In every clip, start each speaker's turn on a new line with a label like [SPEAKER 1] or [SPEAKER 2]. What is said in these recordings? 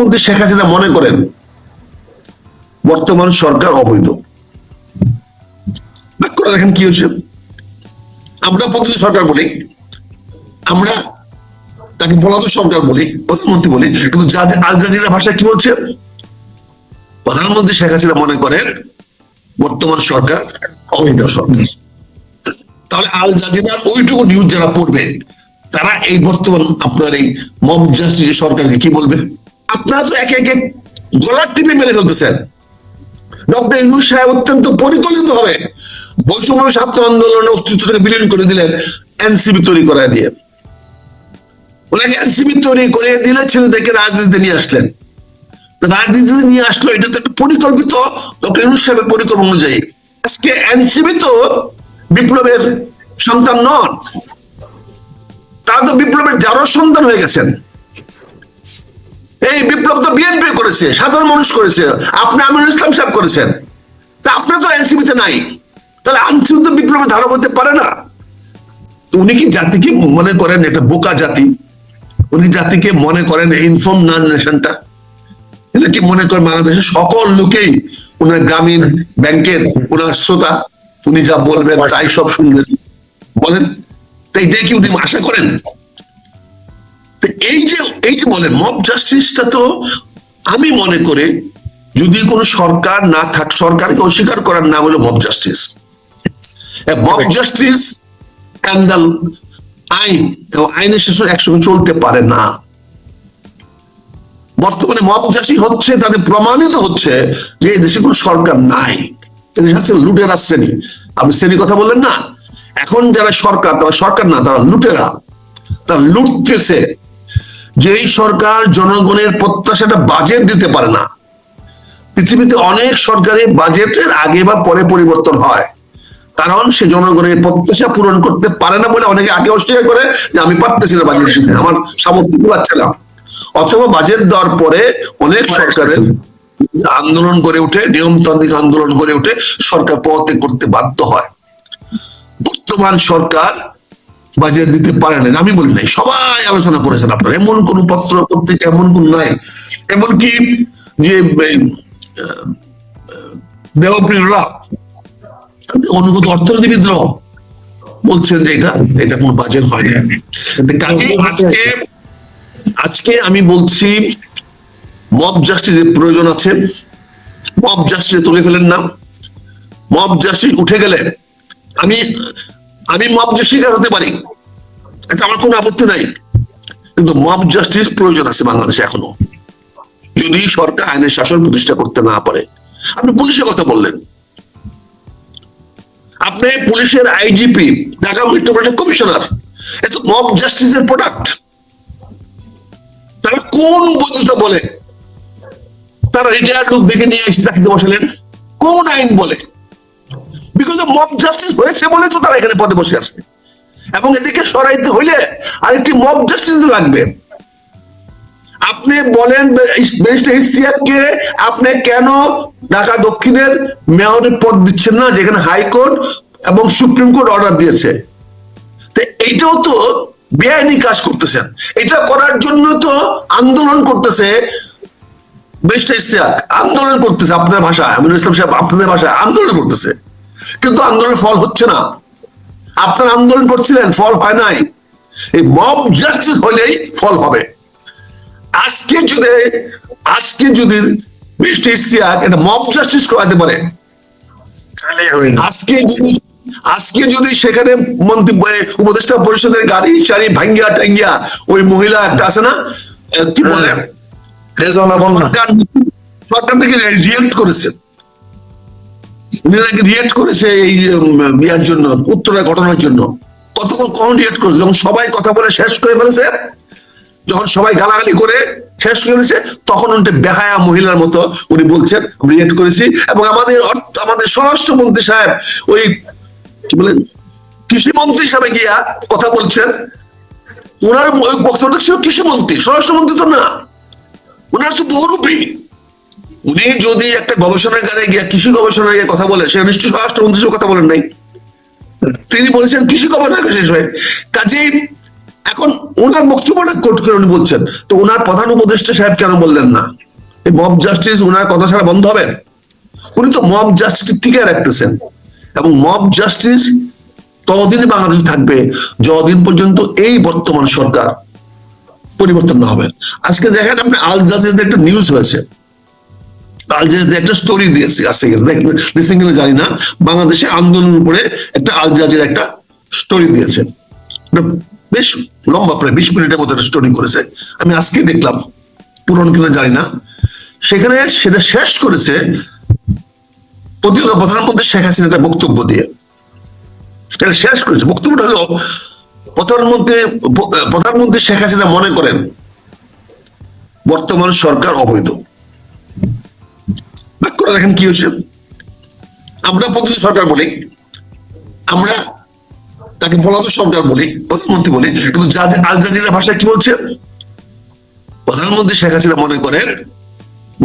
[SPEAKER 1] প্রধানমন্ত্রী শেখ হাসিনা মনে করেন, বর্তমান সরকার অবৈধ। দেখেন কি হচ্ছে আমরা প্রকৃত সরকার বলি, আমরা তাকে পলাতক সরকার বলি, প্রধানমন্ত্রী বলি, কিন্তু আল জাজিরা ভাষায় কি বলছে? প্রধানমন্ত্রী শেখ হাসিনা মনে করেন, বর্তমান সরকার অবৈধ সরকার। তাহলে আল জাজিরা ওইটুকু নিউজ যারা পড়বে, তারা এই বর্তমান আপনার এই মব সরকারকে কি বলবে? আপনারা তো একে একে গলার টিপে মেরে ফেলতেছেন। ডক্টর ইউনুস সাহেব অত্যন্ত পরিকল্পিত হবে বৈষম্য ছাত্র আন্দোলনের অস্তিত্বটাকে বিলীন করে দিলেন এনসিবি তৈরি দিয়ে। ওনাকে এনসিবি তৈরি করে দিলে ছেলেদেরকে রাজনীতিতে নিয়ে আসলেন। রাজনীতিতে নিয়ে আসলো, এটা তো একটা পরিকল্পিত, ডক্টর ইউনুস সাহেবের পরিকল্পনা অনুযায়ী। আজকে এনসিবি তো বিপ্লবের সন্তান নন, তারা তো বিপ্লবের যারও সন্তান হয়ে গেছেন। করেছে, সাধারণ মানুষ করেছে। আপনি আমিরুল ইসলাম সাহেব করেছেন। তা আপনি তো এনসিপিতে নাই। তাহলে তো বিপ্লবে ধারক হতে পারে না। উনি কি জাতিকে মনে করেন এটা বোকা জাতি? উনি জাতিকে মনে করেন ইনফর্ম নান নেশনটা এটা কি মনে করেন বাংলাদেশের সকল লোকেই ওনার গ্রামীণ ব্যাংকের ওনার শ্রোতা? উনি যা বলবেন, তাই সব শুনবেন। বলেন। তো এটাই কি উনি আশা করেন? এই যে এই যে বলেন মব জাস্টিসটা তো আমি মনে করে যদি কোনো সরকার না থাক সরকারকে অস্বীকার করার নাম হলো mob justice mob justice scandal আইন আইনের শাসন একসঙ্গে চলতে পারে না। বর্তমানে মব জাস্টিস হচ্ছে তাদের প্রমাণিত হচ্ছে যে এই দেশে কোনো সরকার নাই। এদেশে হচ্ছে লুটেরা শ্রেণি। আপনি শ্রেণির কথা বললেন না? এখন যারা সরকার তারা সরকার না তারা লুটেরা। তারা লুটতেছে। যেই সরকার জনগণের প্রত্যাশাটা বাজেট দিতে পারে না। পৃথিবীতে অনেক সরকারি বাজেটের আগে বা পরে পরিবর্তন হয়। কারণ সে জনগণের প্রত্যাশা পূরণ করতে পারে না বলে অনেকে আগে অস্বীকার করে যে আমি পারতেছি না বাজেট দিতে। আমার সামর্থ্য পাচ্ছে না। অথবা বাজেট দেওয়ার পরে অনেক সরকারের আন্দোলন করে উঠে নিয়মতান্ত্রিক আন্দোলন করে উঠে সরকার পথে করতে বাধ্য হয়। বর্তমান সরকার বাজেট দিতে পারে না আমি বলি নাই সবাই আলোচনা করেছেন আপনারা। এমন কোন পত্র পত্রিকা এমন কোন নাই। এমনকি যে আহ, দেবপ্রিয়রা অনুগত অর্থনীতিবিদরাও বলছেন যে এটা এটা কোনো বাজেট হয়নি তো কাজেই আজকে আজকে আমি বলছি মব জাস্টিসের প্রয়োজন আছে মব জাস্টিসে তুলে ফেলেন না মব জাস্টিস উঠে গেলে আমি আমি মব শিকার হতে পারি। এতে আমার কোনো আপত্তি নাই। কিন্তু মব জাস্টিস প্রয়োজন আছে বাংলাদেশে এখনও। যদি সরকার আইনের শাসন প্রতিষ্ঠা করতে না পারে। আপনি পুলিশের কথা বললেন। আপনি পুলিশের আইজিপি ঢাকা মেট্রোপলিটন কমিশনার, এত মব জাস্টিসের প্রোডাক্ট তারা কোন বৈধতা বলে? তারা রিটায়ার্ড লোক দেখে নিয়ে এসে চাকরিতে বসালেন। কোন আইন বলে? বিকজ মব জাস্টিস হয়েছে বলে তো তারা এখানে পদে বসে আছে। এবং এদিকে সরাইতে হইলে আরেকটি মব জাস্টিস লাগবে। আপনি বলেন ইস্তিয়াককে আপনি কেন ঢাকা দক্ষিণের মেয়রের পদ দিচ্ছেন না, যেখানে হাইকোর্ট এবং সুপ্রিম কোর্ট অর্ডার দিয়েছে? তো এইটাও তো বেআইনি কাজ করতেছেন। এটা করার জন্য তো আন্দোলন করতেছে ব্যারিস্টার ইস্তিয়াক আন্দোলন করতেছে আপনার ভাষায়, আমিনুল ইসলাম সাহেব আপনাদের ভাষায় আন্দোলন করতেছে। কিন্তু আন্দোলনের ফল হচ্ছে না। আপনার আন্দোলন করছিলেন ফল হয় নাই। এই মব জাস্টিস হলেই ফল হবে। আজকে যদি আজকে যদি বৃষ্টি ইস্তিয়াক এটা মব জাস্টিস করাতে পারে আজকে যদি আজকে যদি সেখানে মন্ত্রী উপদেষ্টা পরিষদের গাড়ি সারি ভাঙ্গিয়া টাঙ্গিয়া ওই মহিলা একটা আছে না কি বলে? সরকার সরকার নাকি রিয়েক্ট করেছে। উনি নাকি রিয়েক্ট করেছে এই ইয়ার জন্য উত্তরা ঘটনার জন্য। কতক্ষণ কখন রিয়েক্ট করেছে? যখন সবাই কথা বলে শেষ করে ফেলেছে, যখন সবাই গালাগালি করে শেষ করেছে তখন উনি বেহায়া মহিলার মতো উনি বলছেন রিয়েক্ট করেছি। এবং আমাদের আমাদের স্বরাষ্ট্রমন্ত্রী সাহেব, ওই কি বলেন কৃষিমন্ত্রী সাহেব গিয়া কথা বলছেন। ওনার ওই বক্তব্য ছিল কৃষিমন্ত্রী, স্বরাষ্ট্রমন্ত্রী তো না। ওনার তো বহুরূপী। উনি যদি একটা গবেষণাগারে গিয়ে কৃষি গবেষণায় গিয়ে কথা বলেন সে নিশ্চয়ই স্বরাষ্ট্রমন্ত্রী কথা বলেন নাই। তিনি বলেছেন কৃষি গবেষণা শেষ হয়ে কাজেই এখন ওনার বক্তব্যটা কোর্ট করে উনি বলছেন, তো ওনার প্রধান উপদেষ্টা সাহেব কেন বললেন না? এই মব জাস্টিস ওনার কথা ছাড়া বন্ধ হবে? উনি তো মব জাস্টিস টিকে রাখতেছেন। এবং মব জাস্টিস ততদিনই বাংলাদেশে থাকবে, যতদিন পর্যন্ত এই বর্তমান সরকার পরিবর্তন না হবে। আজকে দেখেন আপনি আল জাজিজের একটা নিউজ হয়েছে। আল একটা স্টোরি দিয়েছে আজকে দেখছেন কিনা জানি না। বাংলাদেশে উপরে একটা একটা স্টোরি দিয়েছে। বেশ লম্বা, প্রায় বিশ মিনিটের মতো স্টোরি করেছে। আমি আজকে দেখলাম, পুরনো কিনা জানি না। সেখানে সেটা শেষ করেছে প্রধানমন্ত্রী শেখ হাসিনা একটা বক্তব্য দিয়ে। এটা শেষ করেছে। বক্তব্যটা হলো প্রধানমন্ত্রী প্রধানমন্ত্রী শেখ হাসিনা মনে করেন, বর্তমান সরকার অবৈধ। বাক্যটা দেখেন কি হচ্ছে আমরা প্রতিটি সরকার বলি, আমরা তাকে পলাত সরকার বলি, প্রধানমন্ত্রী বলি, কিন্তু আল জাজিরা ভাষায় কি বলছে? প্রধানমন্ত্রী শেখ হাসিনা মনে করেন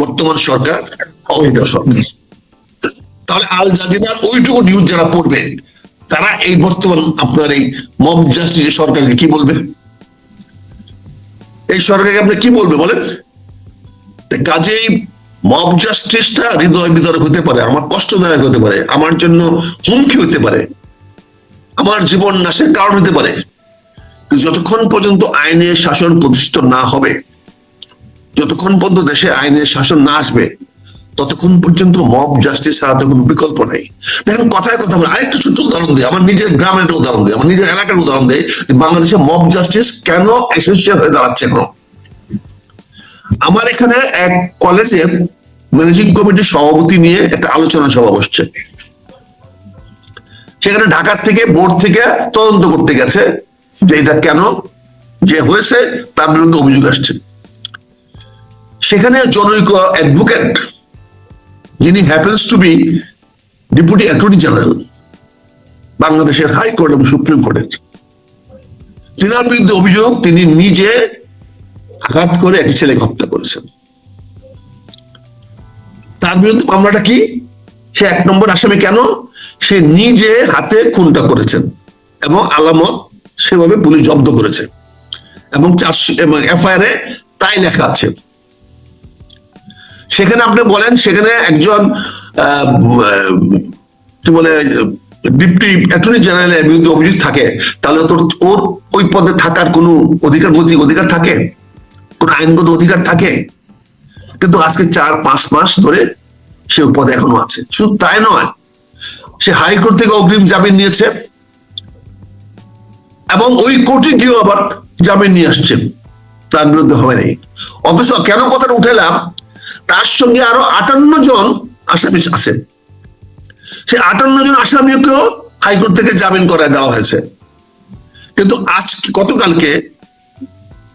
[SPEAKER 1] বর্তমান সরকার অবৈধ সরকার। তাহলে আল জাজিরার ওইটুকু নিউজ যারা পড়বে, তারা এই বর্তমান আপনার এই মব জাস্টিস সরকারকে কি বলবে? এই সরকারকে আপনি কি বলবে বলেন? কাজেই মব জাস্টিসটা হৃদয় বিতরক হতে পারে, আমার কষ্টদায়ক হতে পারে, আমার জন্য হুমকি হতে পারে, আমার জীবন নাশের কারণ হতে পারে। যতক্ষণ পর্যন্ত আইনের শাসন প্রতিষ্ঠিত না হবে, যতক্ষণ পর্যন্ত দেশে আইনের শাসন না আসবে, ততক্ষণ পর্যন্ত মব জাস্টিস ছাড়া তো কোনো বিকল্প নেই। দেখেন, কথায় কথা বলে, আরেকটা ছোট্ট উদাহরণ দিই, আমার নিজের গ্রামের একটা উদাহরণ দিই, আমার নিজের এলাকার উদাহরণ দিই বাংলাদেশে মব জাস্টিস কেন এসেন্সিয়াল হয়ে দাঁড়াচ্ছে এখন? আমার এখানে এক কলেজে ম্যানেজিং কমিটির সভাপতি নিয়ে একটা আলোচনা সভা বসছে। সেখানে ঢাকার থেকে বোর্ড থেকে তদন্ত করতে গেছে যে এটা কেন যে হয়েছে, তার বিরুদ্ধে অভিযোগ আসছে। সেখানে জনৈক অ্যাডভোকেট, যিনি happens to be deputy attorney general, বাংলাদেশের হাইকোর্ট এবং সুপ্রিম কোর্টের তিনার বিরুদ্ধে অভিযোগ, তিনি নিজে আঘাত করে একটি ছেলেকে হত্যা করেছেন। তার বিরুদ্ধে মামলাটা কি? সে এক নম্বর আসামি কেন? সে নিজে হাতে খুনটা করেছেন এবং আলামত সেভাবে পুলিশ জব্দ করেছে। এবং এফআইআর এ তাই লেখা আছে। সেখানে আপনি বলেন, সেখানে একজন কি বলে, ডিপটি অ্যাটর্নি জেনারেলের বিরুদ্ধে অভিযোগ থাকে, তাহলে তোর, ওর ওই পদে থাকার কোনো অধিকার, নৈতিক অধিকার থাকে? কোন আইনগত অধিকার থাকে? কিন্তু আজকে চার, পাঁচ মাস ধরে সে পদে এখনও আছে। শুধু তাই নয়, সে হাইকোর্ট থেকে অগ্রিম জামিন নিয়েছে এবং ওই কোর্টে গিয়েও আবার জামিন নিয়ে আসছেন তার বিরুদ্ধে হবে নাই। অথচ কেন কথাটা উঠেলাম তার সঙ্গে আরও আটান্ন জন আসামি আছেন সে আটান্ন জন আসামিকেও হাইকোর্ট থেকে জামিন করায় দেওয়া হয়েছে। কিন্তু আজ গতকালকে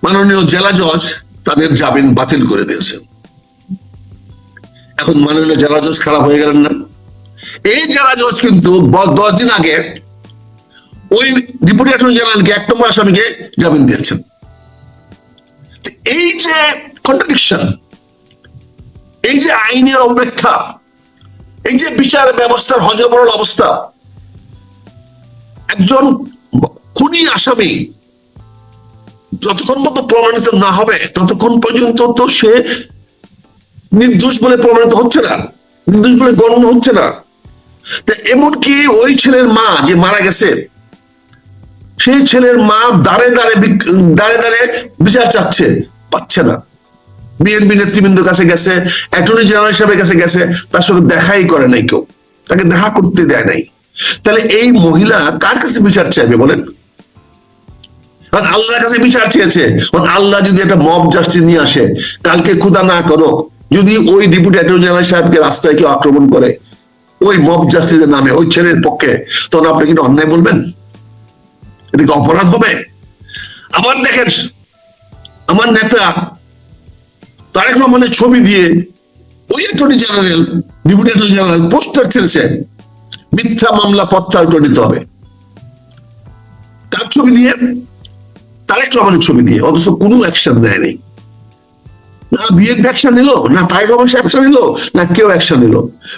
[SPEAKER 1] মাননীয় জেলা জজ তাদের জামিন বাতিল করে দিয়েছে। এখন মাননীয় জেলা জজ খারাপ হয়ে গেলেন না? এই জেলা জজ কিন্তু দশ দিন আগে ওই ডেপুটি অ্যাটর্নি জেনারেলকে এক নম্বর আসামিকে জামিন দিয়েছেন। এই যে কন্ট্রাডিকশন এই যে আইনের অপেক্ষা, এই যে বিচার ব্যবস্থার হজবরল অবস্থা, একজন খুনি আসামি যতক্ষণ পর্যন্ত প্রমাণিত না হবে, ততক্ষণ পর্যন্ত তো সে নির্দোষ বলে প্রমাণিত হচ্ছে না। নির্দোষ বলে গণ্য হচ্ছে না। এমনকি ওই ছেলের মা যে মারা গেছে, সেই ছেলের মা দাঁড়ে দাঁড়ে দাঁড়ে দাঁড়ে বিচার চাচ্ছে, পাচ্ছে না। বিএনপি নেতৃবৃন্দের কাছে গেছে, অ্যাটর্নি জেনারেল সাহেবের কাছে গেছে, তার সঙ্গে দেখাই করে নাই কেউ। তাকে দেখা করতে দেয় নাই। তাহলে এই মহিলা কার কাছে বিচার চাইবে বলেন? কারণ আল্লাহর কাছে বিচার চেয়েছে। কারণ আল্লাহ যদি একটা মব জাস্টিস নিয়ে আসে, কালকে ক্ষুদা না করো যদি ওই ডেপুটি অ্যাটর্নি জেনারেল সাহেবকে রাস্তায় কেউ আক্রমণ করে, ওই মব জাস্টিসের নামে, ওই ছেলের পক্ষে, তখন আপনি কিন্তু অন্যায় বলবেন? এটা কি অপরাধ হবে? আবার দেখেন, আমার নেতা তারেক রহমানের ছবি দিয়ে ওই attorney general, deputy attorney general poster ছেড়েছে, মিথ্যা মামলা প্রত্যাহার করে নিতে হবে। তার ছবি দিয়ে, তারেক রহমানের ছবি দিয়ে, অথচ কোনো অ্যাকশন নেয় নেই। না বিএনপি অ্যাকশন নিল? না তারেক রহমান অ্যাকশন নিল? না কেউ অ্যাকশন নিল?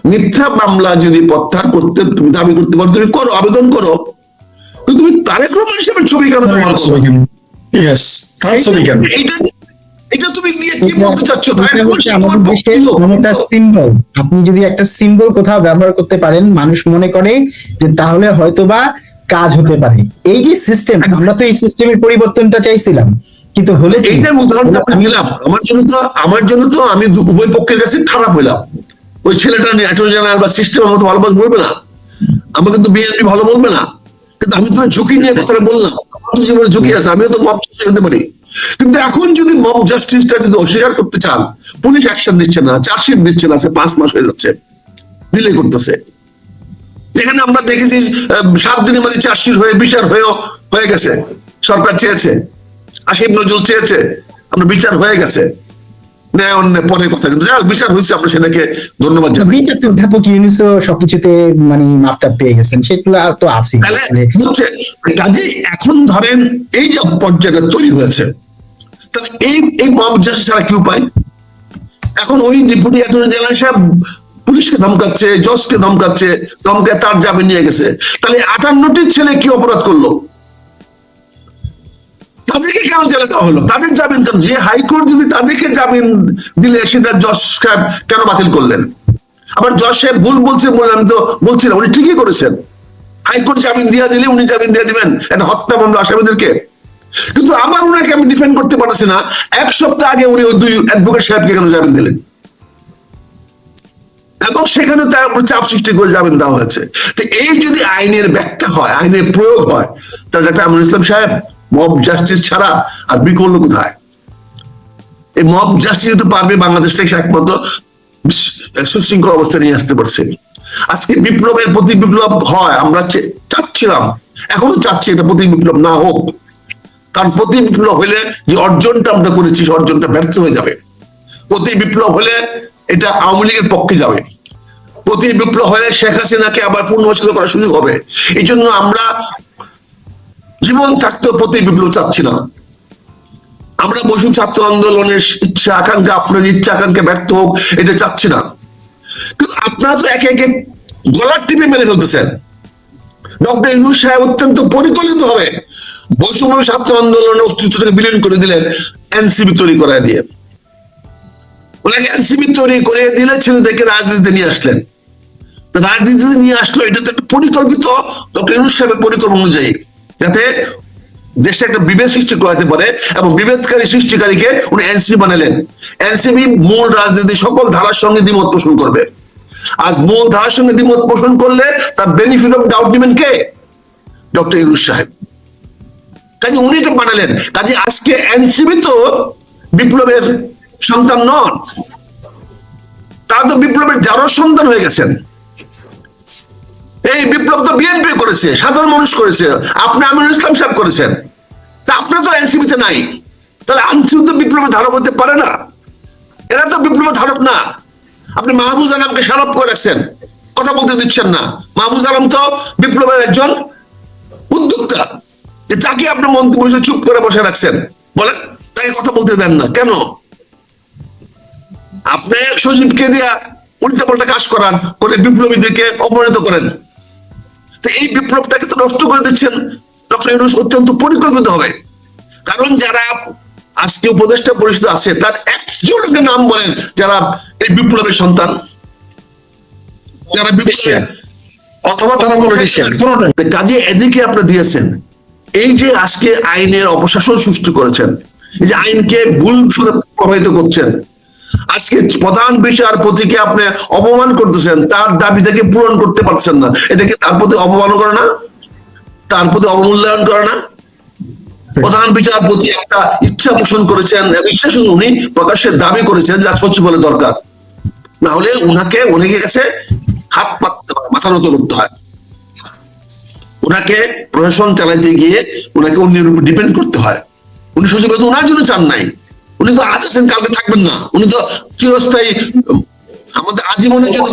[SPEAKER 1] মিথ্যা মামলা যদি প্রত্যাহার করতে তুমি দাবি করতে পারো তুমি করো আবেদন করো। তুমি তারেক রহমান হিসেবে ছবি কেন করো? এটা তুমি কি বলতে চাচ্ছ?
[SPEAKER 2] সিম্বল আপনি যদি একটা সিম্বল কোথাও ব্যবহার করতে পারেন মানুষ মনে করে যে তাহলে হয়তোবা কাজ হতে পারে। এই যে সিস্টেম আমরা তো এই সিস্টেমের পরিবর্তনটা চাইছিলাম। কিন্তু হলে
[SPEAKER 1] উদাহরণটা আমি নিলাম। আমার জন্য তো আমার জন্য তো আমি উভয় পক্ষের কাছে খারাপ হইলাম। ওই ছেলেটা অ্যাটর্নি জেনারেল বা কাজ বলবে না। বিএনপি ভালো বলবে না। কিন্তু আমি তো ঝুঁকি নিয়ে কথাটা বললাম। আমার তো জীবনে ঝুঁকি আছে আমিও তো মব হতে পারি। কিন্তু এখন যদি মব জাস্টিসটা যদি অস্বীকার করতে চান পুলিশ অ্যাকশন নিচ্ছে না চার্জশিট দিচ্ছে না সে পাঁচ মাস হয়ে যাচ্ছে। ডিলে করতেছে। এখানে আমরা দেখেছি সাত দিনের মধ্যে চার্জশিট হয়ে বিচার হয়েও হয়ে গেছে। সরকার চেয়েছে। আসিফ নজরুল চেয়েছে আমরা বিচার হয়ে গেছে। ন্যায় অন্যায় পরে কথা। কিন্তু যাই বিচার হয়েছে আমরা সেটাকে ধন্যবাদ জানাই।
[SPEAKER 2] বিচার তো অধ্যাপক ইউনুসও সবকিছুতে মানে মাপটা পেয়ে গেছেন সেগুলো তো আছে
[SPEAKER 1] হচ্ছে কাজে এখন ধরেন এই যে পর্যায়টা তৈরি হয়েছে তাহলে এই এই মব জাস্টিস ছাড়া কি উপায় এখন ওই ডেপুটি অ্যাটর্নি জেনারেল সাহেব পুলিশকে ধমকাচ্ছে জজকে ধমকাচ্ছে ধমকায় তার জামিন নিয়ে গেছে। তাহলে আটান্নটি ছেলে কি অপরাধ করল? তাদেরকে কেন জেলে দেওয়া হলো? তাদের জামিন কেন? যে হাইকোর্ট যদি তাদেরকে জামিন দিলে, সেটা জজ সাহেব কেন বাতিল করলেন? আবার জজ সাহেব ভুল বলছে বলে আমি তো বলছি না, উনি ঠিকই করেছেন। হাইকোর্ট জামিন দিয়ে দিলে উনি জামিন দিয়ে দিবেন একটা হত্যা মামলা আসামিদেরকে। কিন্তু আবার উনাকে আমি ডিফেন্ড করতে পারছি না, এক সপ্তাহ আগে উনি ওই দুই অ্যাডভোকেট সাহেবকে কেন জামিন দিলেন? এবং সেখানে তার উপর চাপ সৃষ্টি করে জামিন দেওয়া হয়েছে। তো এই যদি আইনের ব্যাখ্যা হয়, আইনের প্রয়োগ হয়, তাহলে একটা আমরুল ইসলাম সাহেব মব জাস্টিস ছাড়া আর বিকল্প কোথায়? এই মব জাস্টিস তো পারবে বাংলাদেশটাকে একমাত্র সুশৃঙ্খল অবস্থা নিয়ে আসতে পারছে। আজকে বিপ্লবের প্রতি বিপ্লব হয়, আমরা চাচ্ছিলাম। এখনও চাচ্ছি এটা প্রতি বিপ্লব না হোক। কারণ প্রতি বিপ্লব হলে যে অর্জনটা আমরা করেছি অর্জনটা ব্যর্থ হয়ে যাবে। প্রতি বিপ্লব হলে এটা আওয়ামী লীগের পক্ষে যাবে। প্রতি বিপ্লব হলে শেখ হাসিনাকে আবার পুনর্বাচিত করার সুযোগ হবে। এই জন্য আমরা জীবন থাকতেও প্রতি বিপ্লব চাচ্ছি না। আমরা বসু ছাত্র আন্দোলনের ইচ্ছা, আকাঙ্ক্ষা আপনার ইচ্ছা, আকাঙ্ক্ষা ব্যর্থ হোক, এটা চাচ্ছি না। কিন্তু আপনারা তো একে একে গলার টিপে মেরে ফেলতেছেন। ডক্টর ইউনুস সাহেব অত্যন্ত পরিকল্পিত হবে বৈষম্য ছাত্র আন্দোলনের অস্তিত্বটাকে বিলীন করে দিলেন এনসিবি তৈরি করায় দিয়ে। ওনাকে এনসিবি তৈরি করে দিলে ছেলেদেরকে রাজনীতিতে নিয়ে আসলেন। রাজনীতিতে নিয়ে আসলো, এটা তো একটা পরিকল্পিত, ডক্টর ইউনুস সাহেবের পরিকল্পনা অনুযায়ী। যাতে দেশে একটা বিভেদ সৃষ্টি করাতে পারে এবং বিভেদকারী সৃষ্টিকারীকে উনি এনসিবি বানালেন। এনসিবি মূল রাজনীতি সকল ধারার সঙ্গে দ্বিমত পোষণ করবে। আর মূল ধারার সঙ্গে দ্বিমত পোষণ করলে তার বেনিফিট অফ ডাউট নেবেন কে? ডক্টর ইউনুস সাহেব। কাজে উনি এটা বানালেন। কাজে আজকে এনসিবি তো বিপ্লবের সন্তান নন। তা তো বিপ্লবের যারও সন্তান হয়ে গেছেন। এই বিপ্লব তো বিএনপি করেছে, সাধারণ মানুষ করেছে, আপনি আমিরুল ইসলাম সাহেব করেছেন। তা আপনার তো এনসিপিতে নাই। তাহলে আনসিপি তো বিপ্লবের ধারক হতে পারে না। এরা তো বিপ্লবের ধারক না। আপনি মাহবুজ আলমকে সারপ করে রাখছেন। কথা বলতে দিচ্ছেন না। মাহবুজ আলম তো বিপ্লবের একজন উদ্যোক্তা। তাকে আপনার মন্ত্রী চুপ করে বসে রাখছেন। বলেন, তাকে কথা বলতে দেন না। কেন? আপনি সজীবকে দিয়া উল্টা পাল্টা কাজ করান, করে বিপ্লবীদেরকে অপমানিত করেন। তো এই বিপ্লবটাকে তো নষ্ট করে দিচ্ছেন ডক্টর ইউনুস অত্যন্ত পরিকল্পিত হবে। কারণ যারা আজকে উপদেষ্টা পরিষদ আছে তার একজনকে নাম বলেন যারা এই বিপ্লবের সন্তান। যারা বিপ্লবের
[SPEAKER 3] অথবা তারা পলিটিশিয়ান
[SPEAKER 1] কাজে এদিকে আপনি দিয়েছেন এই যে আজকে আইনের অপশাসন সৃষ্টি করেছেন এই যে আইনকে ভুল প্রভাবিত করছেন আজকে প্রধান বিচারপতিকে আপনি অপমান করতেছেন, তার দাবিটাকে পূরণ করতে পারছেন না। এটা কি তার প্রতি অপমান করে না? তার প্রতি অবমূল্যায়ন করে না? প্রধান বিচারপতি একটা ইচ্ছা পোষণ করেছেন ইচ্ছা শুধু উনি প্রকাশ্যে দাবি করেছেন যা সচিবালয় দরকার। না হলে উনাকে অনেকে কাছে হাত পাততে হয়, মাথা নত করতে হয়। ওনাকে প্রশাসন চালাইতে গিয়ে ওনাকে অন্যের উপর ডিপেন্ড করতে হয়। উনি সচিবালয় তো ওনার জন্য চান নাই। উনি তো আজ আছেন কালকে থাকবেন না। উনি তো চিরস্থায়ী আমাদের আজীবনের জন্য